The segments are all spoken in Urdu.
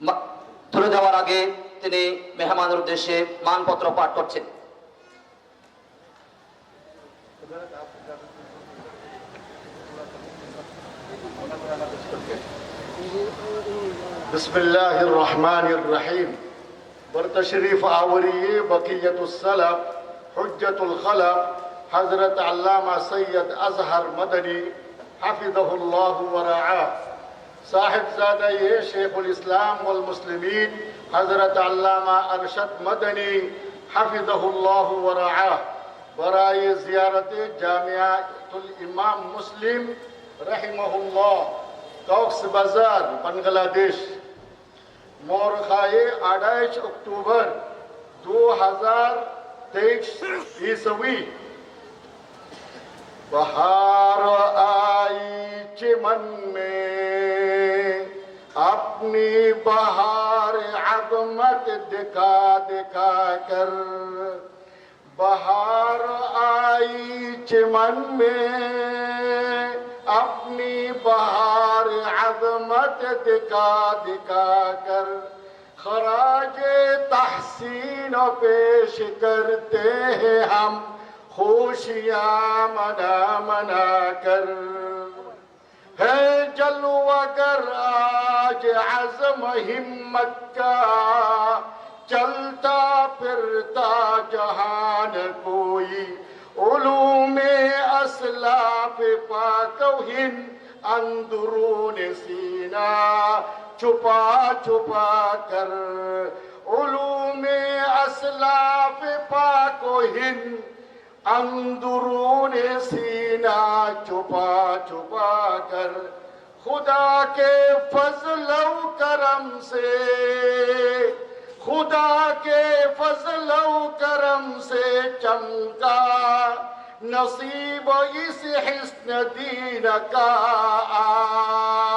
মা- তুলে দেওয়ার আগে তিনি মেহমানের উদ্দেশ্যে মানপত্র পাঠ করছেন بسم الله الرحمن الرحيم برتشريف آوري بقية السلف حجة الخلف حضرت علامہ سید اظہر مدنی حفظه اللہ ورعاه صاحب زادہ یہ شیخ الاسلام والمسلمین حضرت علامہ ارشد مدنی حفظه اللہ ورعاه برائے زیارت جامعہ الامام مسلم رحمہ اللہ کاکس بازار بنگلہ دیش مورخائے آڈائش اکتوبر دو ہزار تیئیس عیسوی بہار آئی چمن میں اپنی بہار عظمت دکھا دکھا کر بہار آئی چمن میں اپنی بہار عظمت دکھا دکھا کر خراج تحسین و پیش کرتے ہیں ہم خوشیاں منا منا کر ہے جلوہ گر آج عزم ہمت کا چلتا پھرتا جہان کوئی علوم اسلاف پاکوہن اندرون سینہ چھپا چھپا کر علوم اسلاف پاکوہن اندرون سینہ چھپا چھپا کر خدا کے فضل و کرم سے، خدا کے فضل و کرم سے چمکا نصیب اس حسن دین کا آج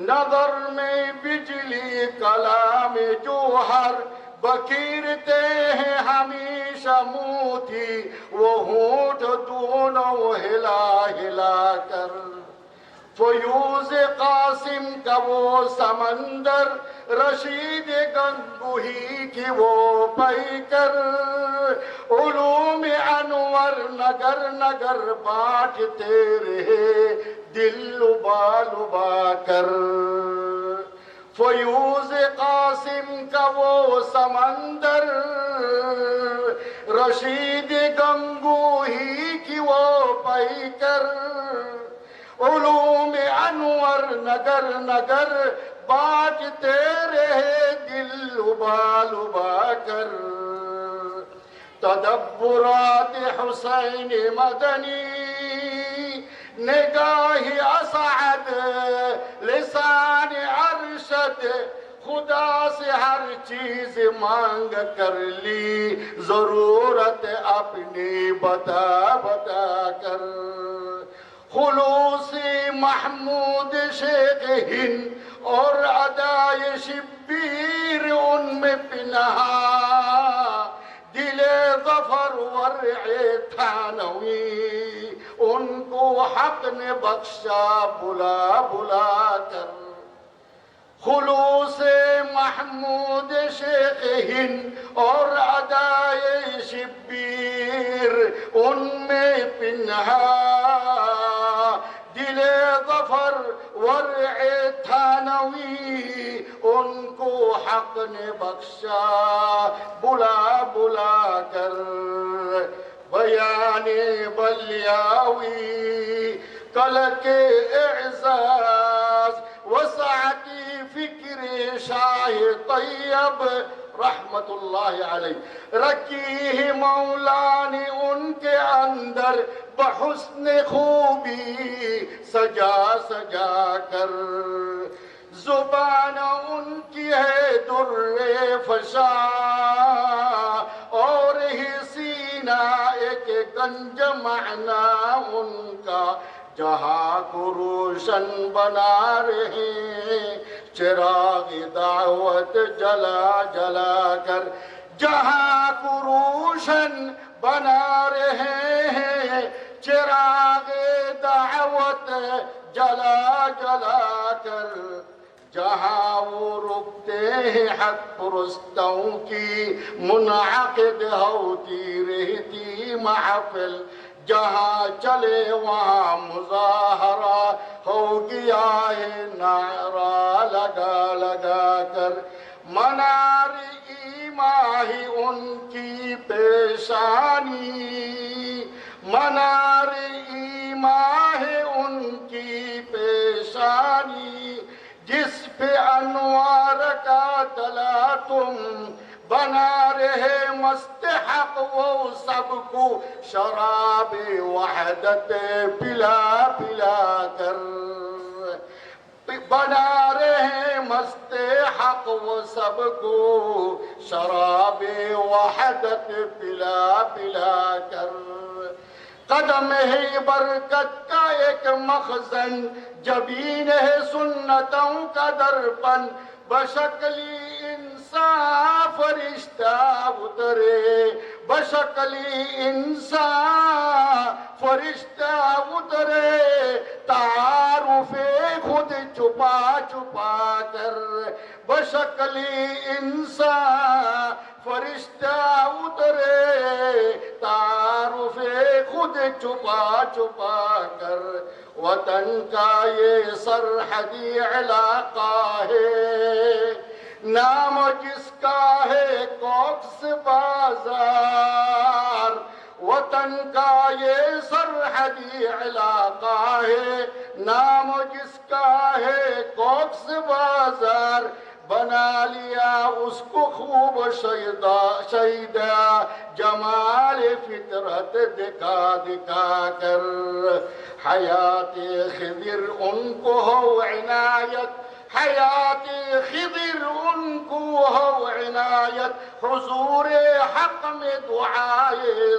نظر میں بجلی کلام جوہر بکیرتے ہیں ہمیشہ موتی، وہ ہونٹ دونوں ہلا ہلا کر۔ فیوز قاسم کا وہ سمندر، رشید گنگوہی کی وہ پیکر علوم انور نگر نگر بانٹتے رہے دل لبا لبا کر۔ فیوز قاسم کا وہ سمندر، رشید گنگوہی کی وہ پیکر علوم انور، نگر نگر بانٹتے رہے دل لبا لبا کر۔ تدبرات حسین مدنی نگاہ اسعد لسان ارشد خدا سے ہر چیز مانگ کر لی ضرورت اپنی بتا بتا کر. خلوص محمود شیخ ہند اور ادائے شبیر ان میں پنہا دل ظفر ورع تھانوی ان حق نے بخشا بلا بلا کر خلوص محمود شیخ ہند اور ادائے شبیر ان میں پنہا. دل ظفر ورع تھانوی، ان کو حق نے بخشا بلا بلا کر بیان بلیاوی کل کے اعزاز وسعتی فکر شاہ طیب رحمت اللہ علیہ رکھی ہے مولا نے ان کے اندر بحسن خوبی سجا سجا کر. زبان ان کی ہے در فشان گنج معنا ان کا جہاں کو روشن بنا رہے چراغ دعوت جلا جلا کر جہاں کو روشن بنا رہے ہیں چراغ دعوت جلا جلا کر جہاں وہ رکتے ہیں حق پرستوں کی، منعقد ہوتی رہتی محفل، جہاں چلے وہاں مظاہرہ ہو گیا ہے، نعرہ لگا لگا کر۔ منار ایماں ہی ان کی پیشانی۔ منار ایماں ہے ان کی پیشانی۔ أنوار کا تلا تم بنا رہے مستحق وہ سب کو شراب وحدت پلا پلا کر بنا رہے مست وہ سب کو شراب وحدت پلا پلا کر قدم ہے برکت کا ایک مخزن، جبین ہے سنتوں کا درپن۔ بشکلی انسان فرشتہ اترے۔ بشکلی انسان فرشتہ اترے۔ تعارف خود چھپا چھپا کر۔ بشکلی انسان فرشتہ اترے۔ تعارف خود چھپا چھپا کر، وطن کا یہ سرحدی علاقہ ہے۔ نام جس کا ہے کوکس بازار، وطن کا یہ سرحدی علاقہ ہے۔ نام جس کا ہے کوکس بازار بنا لیا اس کو خوب جمال فطرت دکھا دکھا کر حیات خضر ان کو ہو عنایت حیات خضر ان کو ہو عنایت حضور حق میں دعائے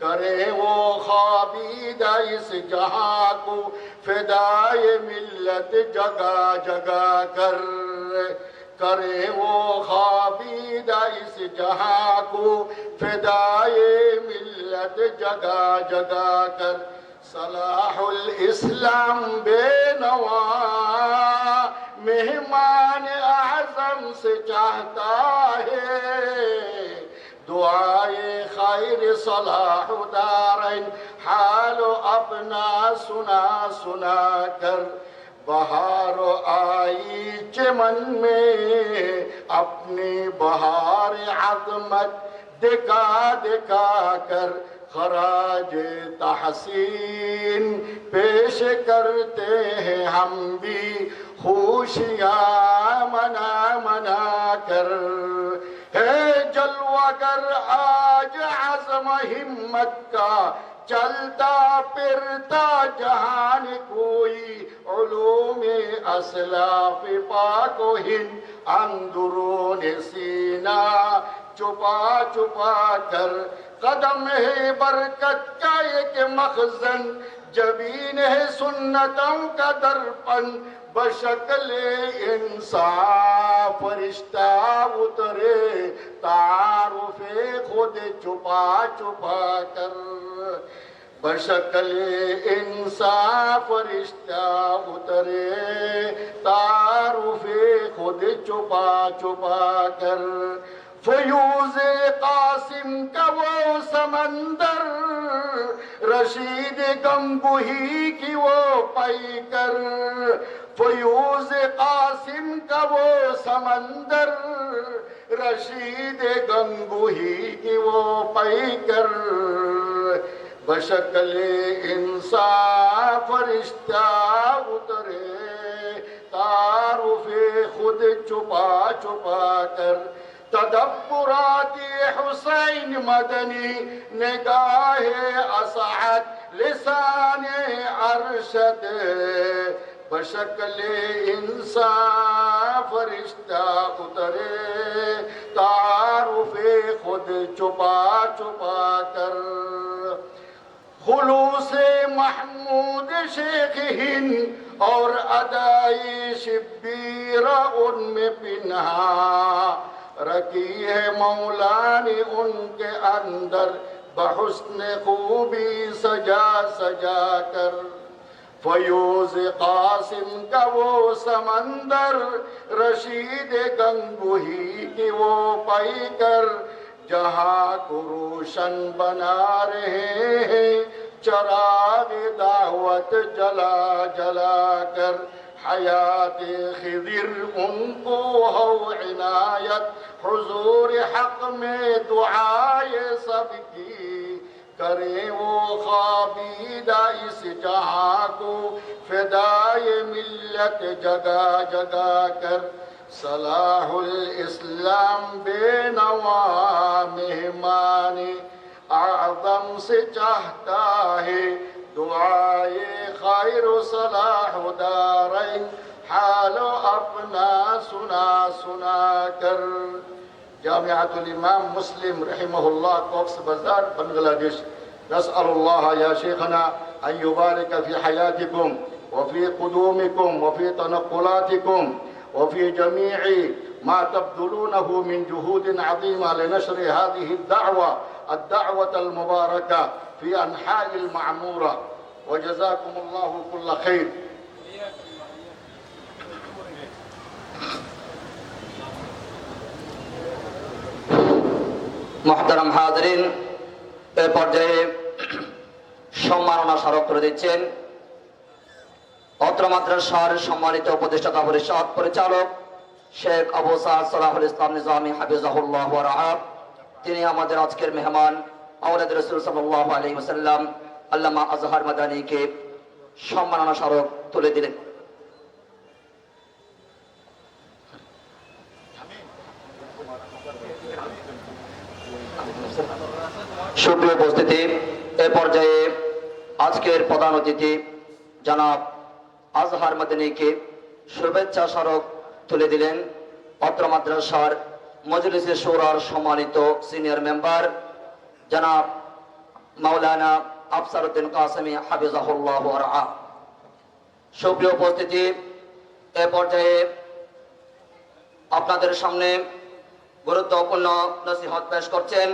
کرے وہ خوابیدہ اس جہاں کو فدائے ملت جگہ جگہ کر۔ کرے وہ خوابیدہ اس جہاں کو فدائے ملت جگہ جگہ کر۔ صلاح الاسلام بے نوا، مہمان اعظم سے چاہتا ہے۔ صلاح دارین، حال اپنا سنا سنا کر۔ بہار آئی چمن میں اپنی بہار عظمت دکھا دکھا کر۔ خراج تحسین پیش کرتے ہیں ہم بھی، خوشیاں منا منا کر۔ ہے جلوہ گر آج عزم ہمت کا چلتا پھرتا جہان کوئی علوم اسلاف پاک و ہند اندرون سینہ چھپا چھپا کر قدم ہے برکت کا ایک مخزن، جبین ہے سنتوں کا درپن۔ بشکل انسان فرشتہ اترے، تعارف خود چھپا چھپا کر۔ بشکل انسان فرشتہ اترے، تعارف خود چھپا چھپا کر۔ فیوز قاسم کا وہ سمندر، رشید گنگوہی کی وہ پائی کر فیوز قاسم کا وہ سمندر، رشید گنگوہی کی وہ پائی کر بشکل انسان فرشتہ اترے، تعارف خود چھپا چھپا کر۔ تدبرات حسین مدنی، نگاہ اسعد لسان ارشد۔ بشکل انسان فرشتہ اترے، تعارف خود چھپا چھپا کر۔ خلوص محمود شیخ ہند اور ادائی شبیرہ ان میں پنہا۔ رکی ہے مولانی ان کے اندر، بحسن خوبی سجا سجا کر۔ فیوز قاسم کا وہ سمندر، رشید گنگوہی کی وہ پائی کر جہاں کو روشن بنا رہے ہیں، چراغ دعوت جلا جلا کر، حیات خضر ان کو ہو عنایت، حضور حق میں دعائے سب کی کریں وہ خابیل اس جہاں کو فدائے ملت جگہ جگہ کر صلاح الاسلام بے نوا مہمان اعظم سے چاہتا ہے دعائے خیر صلاح دارین حال اپنا سنا سنا کر جامعۃ الامام مسلم رحمہ اللہ کوکس بازار بنگلہ دیش نسأل الله يا شيخنا أن يبارك في حياتكم وفي قدومكم وفي تنقلاتكم وفي جميع ما تبذلونه من جهود عظيمة لنشر هذه الدعوة الدعوة المباركة في أنحاء المعمورة. وجزاكم الله كل خير. محترم حاضرين পর্যায়ে সম্মাননা স্মারক করে দিচ্ছেন অত্র মাদ্রাসার সম্মানিত উপদেষ্টা পরিষদ পরিচালক শেখ আবু সালাহুল ইসলাম নিজামী হাফিজাহুল্লাহ রাহাব। তিনি আমাদের আজকের মেহমান আউলাদ রসুল সাল্লাহ আলী আল্লামা আজহার মাদানীকে সম্মাননা স্মারক তুলে দিলেন। সুপ্রিয় উপস্থিতি, এ পর্যায়ে আজকের প্রধান অতিথি জনাব আজহার মাদিনীকে শুভেচ্ছা স্মারক তুলে দিলেন। অত্র মাদ্রাসার মজলিসে সৌরার সম্মানিত সিনিয়র মেম্বার জনাব মাওলানা আফসারুদ্দিন কাসেমি হাফিজাহুল্লাহ সুপ্রিয় উপস্থিতি, এ পর্যায়ে আপনাদের সামনে গুরুত্বপূর্ণ নসিহত পেশ করছেন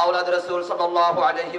أولاد رسول صلى الله عليه